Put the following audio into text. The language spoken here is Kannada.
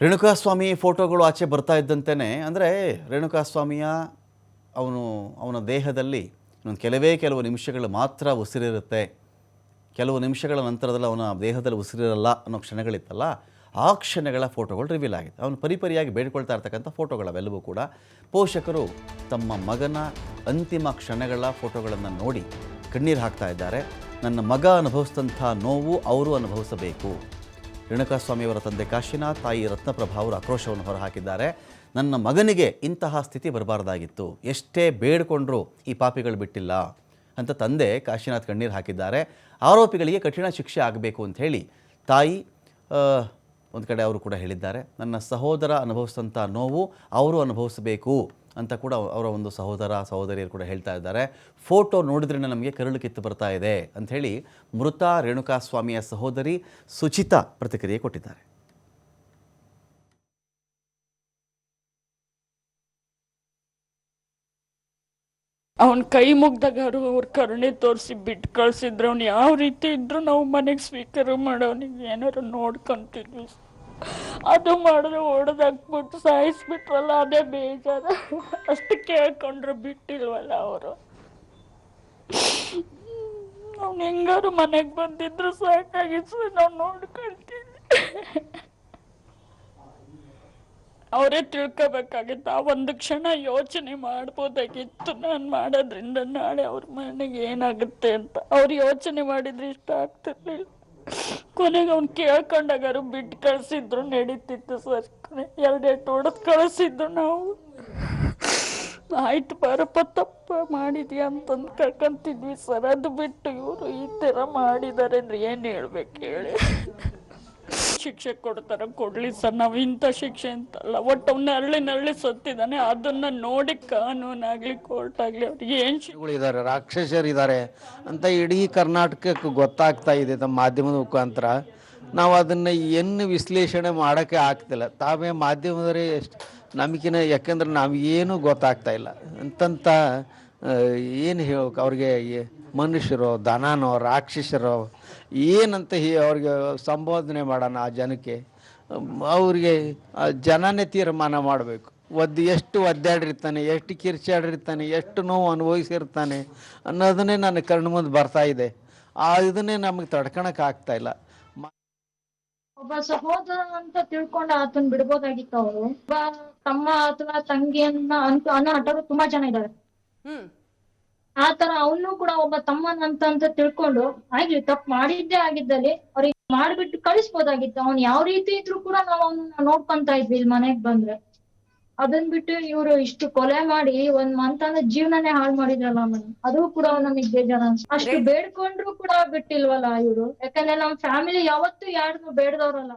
ರೇಣುಕಾಸ್ವಾಮಿ ಫೋಟೋಗಳು ಆಚೆ ಬರ್ತಾ ಇದ್ದಂತೆಯೇ ಅಂದರೆ ರೇಣುಕಾಸ್ವಾಮಿಯ ಅವನು, ಅವನ ದೇಹದಲ್ಲಿ ಇನ್ನೊಂದು ಕೆಲವೇ ಕೆಲವು ನಿಮಿಷಗಳು ಮಾತ್ರ ಉಸಿರಿರುತ್ತೆ. ಕೆಲವು ನಿಮಿಷಗಳ ನಂತರದಲ್ಲಿ ಅವನ ದೇಹದಲ್ಲಿ ಉಸಿರಿರಲ್ಲ ಅನ್ನೋ ಕ್ಷಣಗಳಿತ್ತಲ್ಲ, ಆ ಕ್ಷಣಗಳ ಫೋಟೋಗಳು ರಿವೀಲ್ ಆಗಿದೆ ಅವನು ಪರಿಪರಿಯಾಗಿ ಬೇಡ್ಕೊಳ್ತಾ ಇರ್ತಕ್ಕಂಥ ಫೋಟೋಗಳವೆಲ್ಲವೂ ಕೂಡ ಪೋಷಕರು ತಮ್ಮ ಮಗನ ಅಂತಿಮ ಕ್ಷಣಗಳ ಫೋಟೋಗಳನ್ನು ನೋಡಿ ಕಣ್ಣೀರು ಹಾಕ್ತಾ ಇದ್ದಾರೆ. ನನ್ನ ಮಗ ಅನುಭವಿಸಿದಂಥ ನೋವು ಅವರು ಅನುಭವಿಸಬೇಕು. ರೇಣುಕಾಸ್ವಾಮಿಯವರ ತಂದೆ ಕಾಶಿನಾಥ್, ತಾಯಿ ರತ್ನಪ್ರಭಾ ಅವರು ಆಕ್ರೋಶವನ್ನು ಹೊರಹಾಕಿದ್ದಾರೆ. ನನ್ನ ಮಗನಿಗೆ ಇಂತಹ ಸ್ಥಿತಿ ಬರಬಾರ್ದಾಗಿತ್ತು. ಎಷ್ಟೇ ಬೇಡಿಕೊಂಡ್ರೂ ಈ ಪಾಪಿಗಳು ಬಿಟ್ಟಿಲ್ಲ ಅಂತ ತಂದೆ ಕಾಶಿನಾಥ್ ಕಣ್ಣೀರು ಹಾಕಿದ್ದಾರೆ. ಆರೋಪಿಗಳಿಗೆ ಕಠಿಣ ಶಿಕ್ಷೆ ಆಗಬೇಕು ಅಂತ ಹೇಳಿ ತಾಯಿ ಒಂದು ಕಡೆ ಅವರು ಕೂಡ ಹೇಳಿದ್ದಾರೆ. ನನ್ನ ಸಹೋದರ ಅನುಭವಿಸಿದಂಥ ನೋವು ಅವರು ಅನುಭವಿಸಬೇಕು. ಅಂತ ಕೂಡ ಅವರ ಒಂದು ಸಹೋದರ, ಸಹೋದರಿಯರು ಕೂಡ ಹೇಳ್ತಾ ಇದ್ದಾರೆ. ಫೋಟೋ ನೋಡಿದ್ರೆ ನಮಗೆ ಕರುಳು ಕಿತ್ತು ಬರ್ತಾ ಇದೆ ಅಂಥೇಳಿ ಮೃತ ರೇಣುಕಾಸ್ವಾಮಿಯ ಸಹೋದರಿ ಸುಚಿತಾ ಪ್ರತಿಕ್ರಿಯೆ ಕೊಟ್ಟಿದ್ದಾರೆ. ಅವನ್ ಕೈ ಮುಗ್ದಾಗ ಅವ್ರ ಕರುಣೆ ತೋರಿಸಿ ಬಿಟ್ಟು ಕಳ್ಸಿದ್ರು ಅವ್ನು ಯಾವ ರೀತಿ ಇದ್ರು ನಾವು ಮನೆಗೆ ಸ್ವೀಕಾರ ಮಾಡೋನಿಗೆ ಏನಾರು ನೋಡ್ಕೊಂತಿದ್ವಿ. ಅದು ಮಾಡಿದ್ರೆ ಹೊಡೆದಾಕ್ಬಿಟ್ಟು ಸಾಯಿಸ್ಬಿಟ್ರಲ್ಲ, ಅದೇ ಬೇಜಾರ. ಅಷ್ಟು ಕೇಳ್ಕೊಂಡ್ರು ಬಿಟ್ಟಿಲ್ವಲ್ಲ ಅವರು. ಅವ್ನು ಹೆಂಗಾದ್ರು ಮನೆಗೆ ಬಂದಿದ್ರು ಸಾಕಾಗಿತ್ತು ನಾವು ನೋಡ್ಕೊಳ್ತೀವಿ ಅವರೇ ತಿಳ್ಕೋಬೇಕಾಗಿತ್ತು, ಆ ಒಂದು ಕ್ಷಣ ಯೋಚನೆ ಮಾಡ್ಬೋದಾಗಿತ್ತು ನಾನು ಮಾಡೋದ್ರಿಂದ, ನಾಳೆ ಅವ್ರ ಮನೆಗೆ ಏನಾಗುತ್ತೆ ಅಂತ. ಅವ್ರು ಯೋಚನೆ ಮಾಡಿದ್ರೆ ಇಷ್ಟ ಆಗ್ತಿರ್ಲಿಲ್ಲ. ಕೊನೆಗೆ ಅವ್ನು ಕೇಳ್ಕೊಂಡಾಗಾರು ಬಿಟ್ಟು ಕಳ್ಸಿದ್ರು, ನಡೀತಿತ್ತು ಸರ್ ಎರಡೆರಡು ಹೊಡೆದು ಕಳಿಸಿದ್ರು ನಾವು. ಆಯ್ತು ಬರಪ್ಪ ತಪ್ಪ ಮಾಡಿದ್ಯಾ ಅಂತಂದು ಕಳ್ಕೊಂತಿದ್ವಿ ಸರ್. ಅದು ಬಿಟ್ಟು ಇವರು ಈ ಥರ ಮಾಡಿದ್ದಾರೆ ಅಂದ್ರೆ ಏನು ಹೇಳ್ಬೇಕು ಹೇಳಿ. ಶಿಕ್ಷೆ ಕೊಡ್ತಾರೆ ಕೊಡ್ಲಿ ಸರ್, ನಾವು ಇಂಥ ಶಿಕ್ಷೆ ಅಂತಲ್ಲ. ಒಟ್ಟು ಅವ್ನ ಅರಳಿ ನರಳಿ ಸತ್ತಿದ್ದಾನೆ ಅದನ್ನ ನೋಡಿ ಕಾನೂನಾಗ್ಲಿ ಕೋರ್ಟ್ ಆಗ್ಲಿ ಅವ್ರಿಗೆ ಏನ್ ಇದ್ದಾರೆ ರಾಕ್ಷಸರಿದ್ದಾರೆ ಅಂತ ಇಡೀ ಕರ್ನಾಟಕಕ್ಕೆ ಗೊತ್ತಾಗ್ತಾ ಇದೆ ತಮ್ಮ ಮಾಧ್ಯಮದ ಮುಖಾಂತರ. ನಾವು ಅದನ್ನು ಏನು ವಿಶ್ಲೇಷಣೆ ಮಾಡೋಕ್ಕೆ ಆಗ್ತಿಲ್ಲ. ತಾವೇ ಮಾಧ್ಯಮದವರೇ ಎಷ್ಟು ನಮಗಿನ ಯಾಕೆಂದ್ರೆ ನಾವೇನು ಗೊತ್ತಾಗ್ತಾ ಇಲ್ಲ. ಅಂತಂತ ಏನು ಹೇಳ್ಬೇಕು ಅವ್ರಿಗೆ ಮನುಷ್ಯರೋ ದನನೋ ರಾಕ್ಷಸರೋ ಏನಂತ ಹೀ ಅವ್ರಿಗೆ ಸಂಬೋಧನೆ ಮಾಡೋಣ ಆ ಜನಕ್ಕೆ. ಅವ್ರಿಗೆ ಆ ಜನನೇ ತೀರ್ಮಾನ ಮಾಡಬೇಕು. ಒದ್ದು ಎಷ್ಟು ಒದ್ದಾಡಿರ್ತಾನೆ ಎಷ್ಟು ಕಿರ್ಚಾಡಿರ್ತಾನೆ ಎಷ್ಟು ನೋವು ಅನುಭವಿಸಿರ್ತಾನೆ ಅನ್ನೋದನ್ನೇ ನನ್ನ ಕಣ್ಣು ಮುಂದೆ ಬರ್ತಾ ಇದೆ. ಆ ಇದನ್ನೇ ನಮಗೆ ತಡ್ಕೊಳಕ್ ಆಗ್ತಾ ಇಲ್ಲ. ಒಬ್ಬ ಸಹೋದರ ಅಂತ ತಿಳ್ಕೊಂಡು ಆತನ್ ಬಿಡ್ಬೋದಾಗಿತ್ತು ಅವರು ತಮ್ಮ ಅಥವಾ ತಂಗಿಯನ್ನ ಅಂತ ಅನ್ನೋ ಆಟೋರು ತುಂಬಾ ಜನ ಇದಾರೆ. ಆ ತರ ಅವನು ಕೂಡ ಒಬ್ಬ ತಮ್ಮನಂತ ಅಂತ ಅಂತ ತಿಳ್ಕೊಂಡು ಆಗ್ಲಿ ತಪ್ಪು ಮಾಡಿದ್ದೇ ಆಗಿದ್ದಲ್ಲಿ ಅವ್ರಿಗೆ ಮಾಡ್ಬಿಟ್ಟು ಕಳಿಸ್ಬೋದಾಗಿತ್ತು. ಅವ್ನ್ ಯಾವ ರೀತಿ ಇದ್ರು ಕೂಡ ನಾವ್ ಅವ್ನ ನೋಡ್ಕೊಂತ ಇದ್ವಿ ಇಲ್ಲಿ ಮನೆಗ್ ಬಂದ್ರೆ. ಅದನ್ ಬಿಟ್ಟು ಇವ್ರು ಇಷ್ಟು ಕೊಲೆ ಮಾಡಿ ಒಂದ್ ಮಂತನ ಜೀವನನೇ ಹಾಳು ಮಾಡಿದ್ರಲ್ಲ ಮೇಡಮ್ ಅದು ಕೂಡ ನಮಗ್ ಬೇಜಾರ. ಅಷ್ಟು ಬೇಡ್ಕೊಂಡ್ರು ಕೂಡ ಬಿಟ್ಟಿಲ್ವಲ್ಲ ಇವ್ರು. ಯಾಕಂದ್ರೆ ನಮ್ ಫ್ಯಾಮಿಲಿ ಯಾವತ್ತೂ ಯಾರನ್ನು ಬೇಡ್ದವ್ರಲ್ಲ.